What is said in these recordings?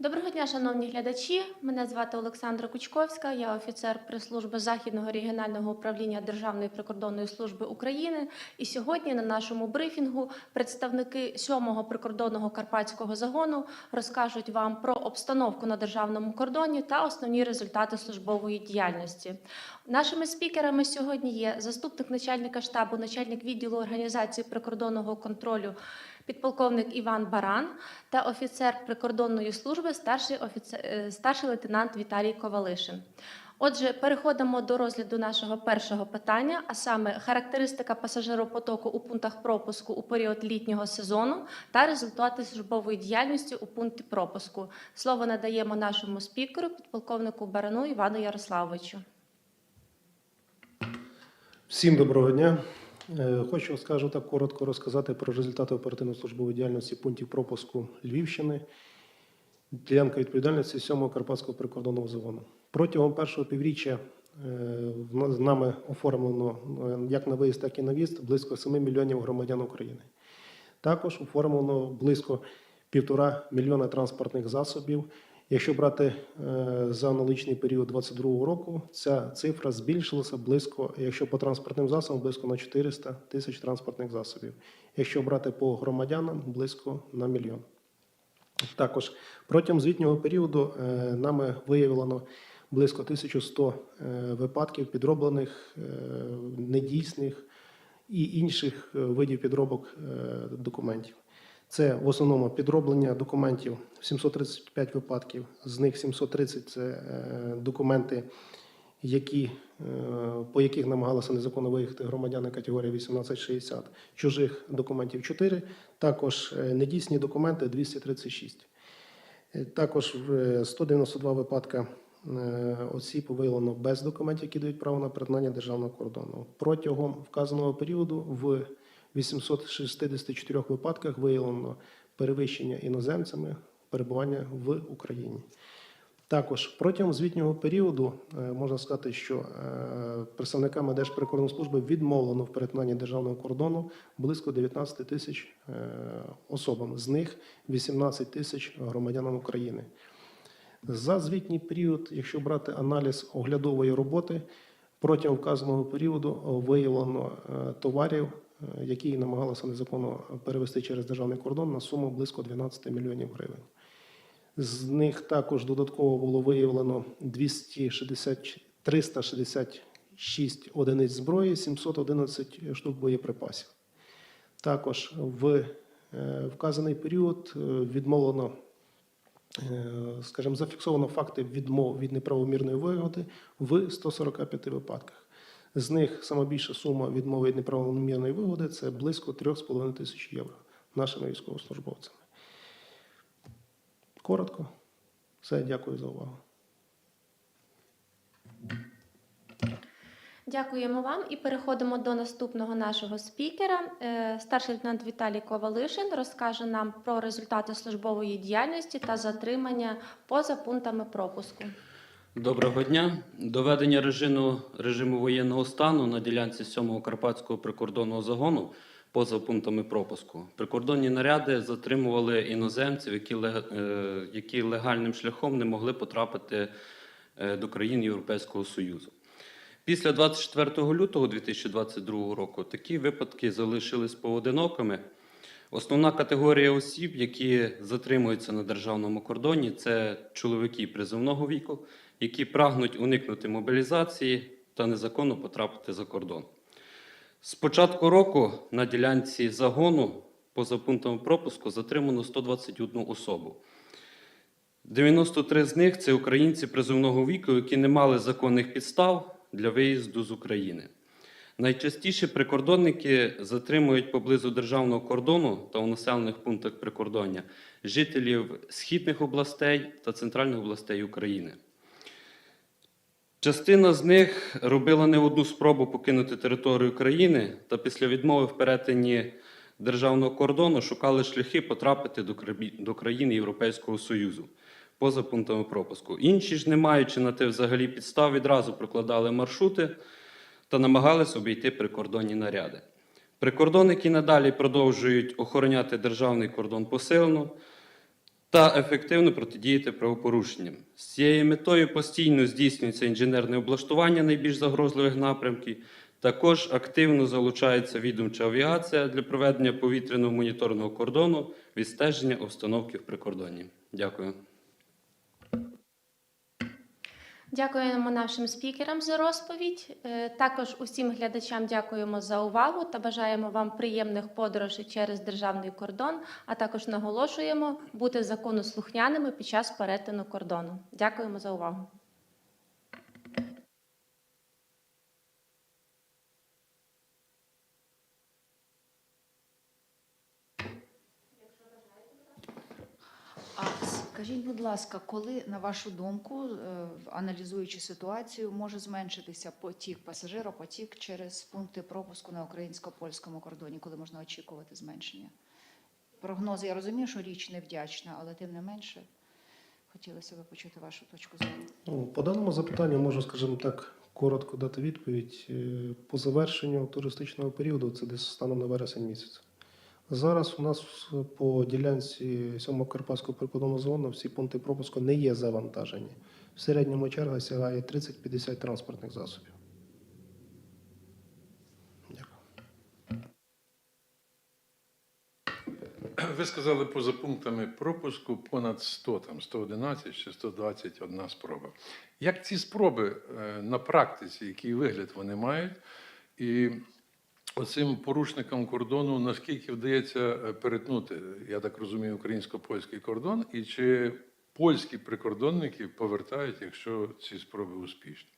Доброго дня, шановні глядачі. Мене звати Олександра Кучковська. Я офіцер прес-служби Західного регіонального управління Державної прикордонної служби України. І сьогодні на нашому брифінгу представники 7-го прикордонного карпатського загону розкажуть вам про обстановку на державному кордоні та основні результати службової діяльності. Нашими спікерами сьогодні є заступник начальника штабу, начальник відділу організації прикордонного контролю підполковник Іван Баран та офіцер прикордонної служби, старший, офіцер, е, старший лейтенант Віталій Ковалишин. Отже, переходимо до розгляду нашого першого питання, а саме характеристика пасажиропотоку у пунктах пропуску у період літнього сезону та результати службової діяльності у пункті пропуску. Слово надаємо нашому спікеру, підполковнику Барану Івану Ярославовичу. Всім доброго дня. Е, Хочу, скажу так, коротко розказати про результати оперативно-службової діяльності пунктів пропуску Львівщини, ділянка відповідальності 7-го Карпатського прикордонного загону. Протягом першого півріччя е, з нами оформлено е, як на виїзд, так і на в'їзд близько 7 мільйонів громадян України. Також оформлено близько півтора мільйона транспортних засобів. Якщо брати е, за аналогічний період 2022 року, ця цифра збільшилася близько, якщо по транспортним засобам, близько на 400 тисяч транспортних засобів. Якщо брати по громадянам, близько на мільйон. Також протягом звітнього періоду е, нами виявлено близько 1100 е, випадків підроблених, недійсних і інших видів підробок документів. Це в основному підроблення документів 735 випадків, з них 730 це е, документи, які, е, по яких намагалися незаконно виїхати громадяни категорії 1860, чужих документів 4, також е, недійсні документи 236. Е, Також в 192 випадка осіб виявлено без документів, які дають право на перетинання державного кордону. Протягом вказаного періоду в 864 випадках виявлено перевищення іноземцями перебування в Україні. Також протягом звітнього періоду е, можна сказати, що е, представниками Держприкордонслужби відмовлено в перетинанні державного кордону близько 19 тисяч е, особам, з них 18 тисяч громадянам України. За звітній період, якщо брати аналіз оглядової роботи, протягом вказаного періоду виявлено товарів, які намагалися незаконно перевести через державний кордон на суму близько 12 мільйонів гривень. З них також додатково було виявлено 260, 366 одиниць зброї, 711 штук боєприпасів. Також в е, вказаний період е, відмовлено, е, скажімо, зафіксовано факти відмов від неправомірної вигоди в 145 випадках. З них сама більша сума відмови від неправомірної вигоди це близько 3,5 тисяч євро нашими військовослужбовцями. Коротко. Все, дякую за увагу. Дякуємо вам і переходимо до наступного нашого спікера. Е, Старший лейтенант Віталій Ковалишин розкаже нам про результати службової діяльності та затримання поза пунктами пропуску. Доброго дня. Доведення режиму, режиму воєнного стану на ділянці 7-го Карпатського прикордонного загону поза пунктами пропуску. Прикордонні наряди затримували іноземців, які, е, які легальним шляхом не могли потрапити е, до країн Європейського Союзу. Після 24 лютого 2022 року такі випадки залишились поодинокими. Основна категорія осіб, які затримуються на державному кордоні, це чоловіки призовного віку, які прагнуть уникнути мобілізації та незаконно потрапити за кордон. З початку року на ділянці загону поза пунктом пропуску затримано 121 особу. 93 з них це українці призовного віку, які не мали законних підстав для виїзду з України. Найчастіше прикордонники затримують поблизу державного кордону та у населених пунктах прикордоння жителів східних областей та центральних областей України. Частина з них робила не одну спробу покинути територію країни та після відмови в перетині державного кордону шукали шляхи потрапити до крабі- до країн Європейського Союзу поза пунктами пропуску. Інші ж, не маючи на те взагалі підстав, відразу прокладали маршрути та намагались обійти прикордонні наряди. Прикордонники надалі продовжують охороняти державний кордон посилено, та ефективно протидіяти правопорушенням. З цією метою постійно здійснюється інженерне облаштування найбільш загрозливих напрямків. Також активно залучається відомча авіація для проведення повітряного моніторного кордону, відстеження обстановки в прикордонні. Дякую. Дякуємо нашим спікерам за розповідь. Е, Також усім глядачам дякуємо за увагу та бажаємо вам приємних подорожей через державний кордон, а також наголошуємо бути законослухняними під час перетину кордону. Дякуємо за увагу. Ласка, коли, на вашу думку, е, аналізуючи ситуацію, може зменшитися потік пасажиропотік через пункти пропуску на українсько-польському кордоні, коли можна очікувати зменшення? Прогнози, я розумію, що річ невдячна, але тим не менше хотілося б почути вашу точку зору. Ну, По даному запитанню можу, скажімо так, коротко дати відповідь. Е, По завершенню туристичного періоду, це десь станом на вересень місяць. Зараз у нас по ділянці 7 Карпатського прикордонного зону всі пункти пропуску не є завантажені. В середньому черга сягає 30-50 транспортних засобів. Дякую. Ви сказали поза пунктами пропуску понад 100, там 111 чи 121 спроба. Як ці спроби е, на практиці, який вигляд вони мають, і оцим порушникам кордону наскільки вдається е, перетнути, я так розумію, українсько-польський кордон, і чи польські прикордонники повертають, якщо ці спроби успішні?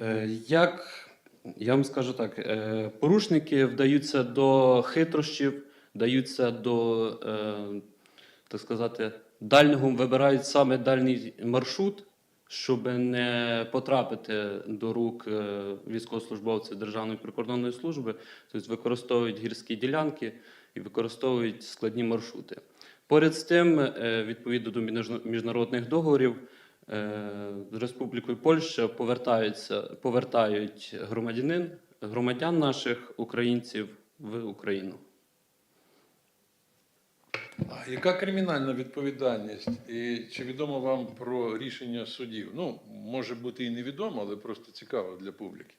Е, Як я вам скажу так, е, порушники вдаються до хитрощів, вдаються до, так сказати, дальнього, вибирають саме дальній маршрут, щоб не потрапити до рук е, військовослужбовців Державної прикордонної служби, тобто використовують гірські ділянки і використовують складні маршрути. Поряд з тим, е, відповідно до міжна- міжнародних договорів, е, з Республікою Польща повертаються, повертають громадянин, громадян наших українців в Україну. Яка кримінальна відповідальність? І чи відомо вам про рішення судів? Ну, може бути і невідомо, але просто цікаво для публіки.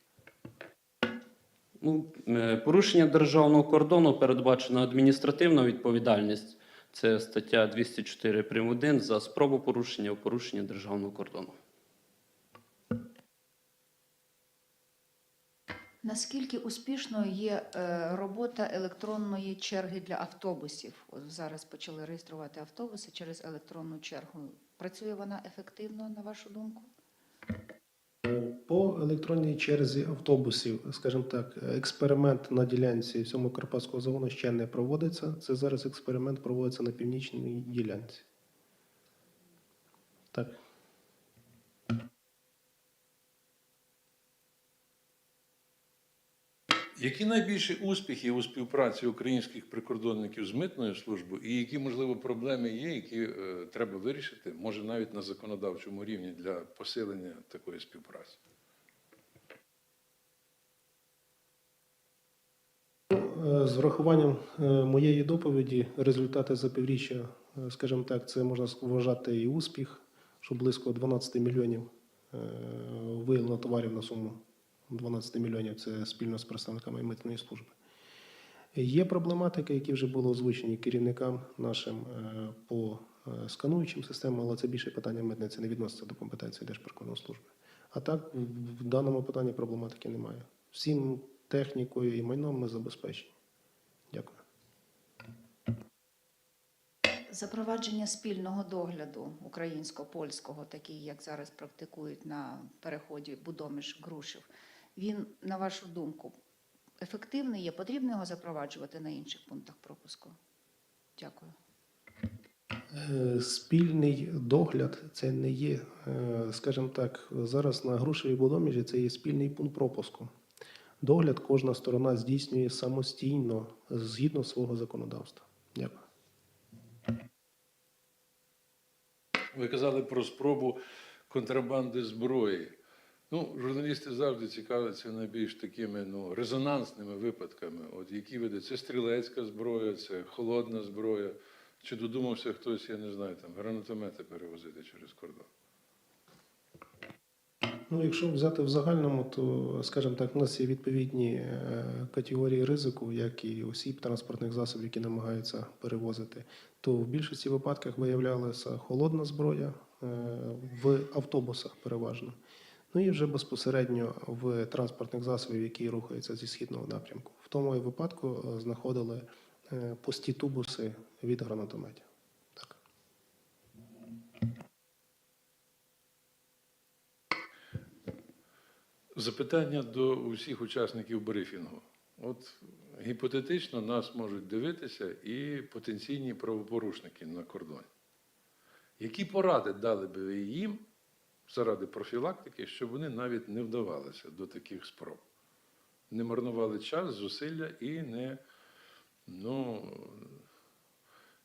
Ну, е, порушення державного кордону передбачена адміністративна відповідальність. Це стаття 204 прим. 1 за спробу порушення у порушення державного кордону. Наскільки успішною є е, робота електронної черги для автобусів? От зараз почали реєструвати автобуси через електронну чергу. Працює вона ефективно, на вашу думку? По електронній черзі автобусів, скажімо так, експеримент на ділянці 7 Карпатського загону ще не проводиться. Це зараз експеримент проводиться на північній ділянці. Так. Які найбільші успіхи у співпраці українських прикордонників з митною службою, і які, можливо, проблеми є, які е, треба вирішити, може навіть на законодавчому рівні для посилення такої співпраці? Е, З врахуванням е, моєї доповіді, результати за півріччя, е, скажімо так, це можна вважати і успіх, що близько 12 мільйонів виявлено товарів на суму 12 мільйонів це спільно з представниками митної служби. Є проблематики, які вже були озвучені керівникам нашим е, по е, скануючим системам, але це більше питання митниці не відноситься до компетенції Держприкордонслужби. А так, в- даному питанні проблематики немає. Всім технікою і майном ми забезпечені. Дякую. Запровадження спільного догляду українсько-польського, такий, як зараз практикують на переході Будомиш-Грушів, він, на вашу думку, ефективний є? Потрібно його запроваджувати на інших пунктах пропуску? Дякую. Е, Спільний догляд це не є, е, скажімо так, зараз на Грушевій Будоміжі це є спільний пункт пропуску. Догляд кожна сторона здійснює самостійно згідно свого законодавства. Дякую. Ви казали про спробу контрабанди зброї. Ну, журналісти завжди цікавляться найбільш такими ну, резонансними випадками. От які види? Це стрілецька зброя, це холодна зброя. Чи додумався хтось, я не знаю, там гранатомети перевозити через кордон? Ну, якщо взяти в загальному, то, скажімо так, у нас є відповідні е, категорії ризику, як і осіб транспортних засобів, які намагаються перевозити. То в більшості випадках виявлялася холодна зброя е, в автобусах переважно. Ну і вже безпосередньо в транспортних засобів, які рухаються зі східного напрямку. В тому випадку е, знаходили е, пусті тубуси від гранатометів. Так. Запитання до усіх учасників брифінгу. От гіпотетично нас можуть дивитися і потенційні правопорушники на кордоні. Які поради дали би ви їм заради профілактики, щоб вони навіть не вдавалися до таких спроб? Не марнували час, зусилля і не, ну,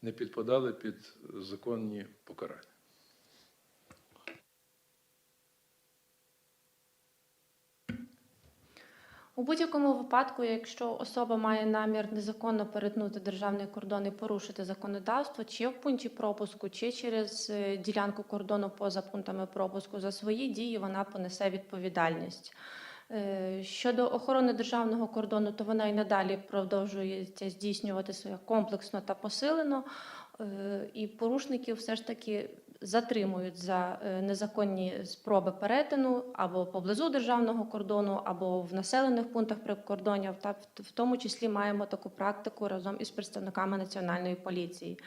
не підпадали під законні покарання. У будь-якому випадку, якщо особа має намір незаконно перетнути державний кордон і порушити законодавство, чи в пункті пропуску, чи через е, ділянку кордону поза пунктами пропуску, за свої дії вона понесе відповідальність. Е, Щодо охорони державного кордону, то вона і надалі продовжується здійснюватися комплексно та посилено, Е, і порушників все ж таки затримують за е, незаконні спроби перетину або поблизу державного кордону, або в населених пунктах прикордонів. Та в- тому числі маємо таку практику разом із представниками національної поліції.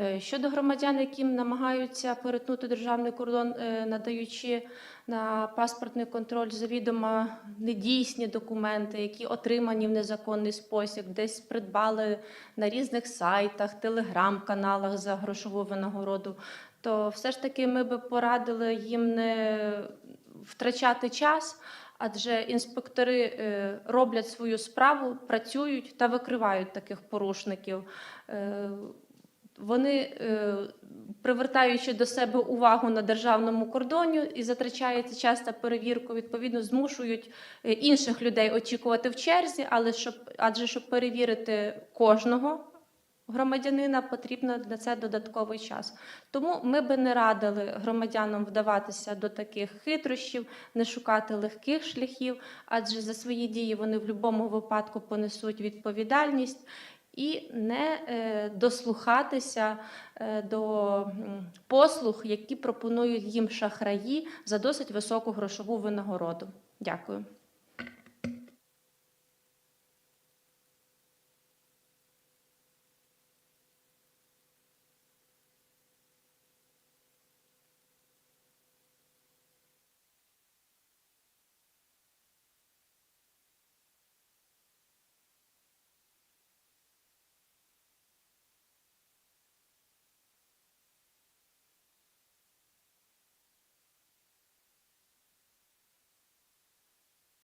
Е, Щодо громадян, які намагаються перетнути державний кордон, е, надаючи на паспортний контроль завідомо недійсні документи, які отримані в незаконний спосіб, десь придбали на різних сайтах, телеграм-каналах за грошову винагороду, то все ж таки ми би порадили їм не втрачати час. Адже інспектори е, роблять свою справу, працюють та викривають таких порушників. Е, вони, е, привертаючи до себе увагу на державному кордоні і затрачається час та перевірку, відповідно змушують інших людей очікувати в черзі, але щоб адже щоб перевірити кожного громадянина, потрібно для це додатковий час. Тому ми би не радили громадянам вдаватися до таких хитрощів, не шукати легких шляхів, адже за свої дії вони в будь-якому випадку понесуть відповідальність. І не е, дослухатися е, до послуг, які пропонують їм шахраї за досить високу грошову винагороду. Дякую.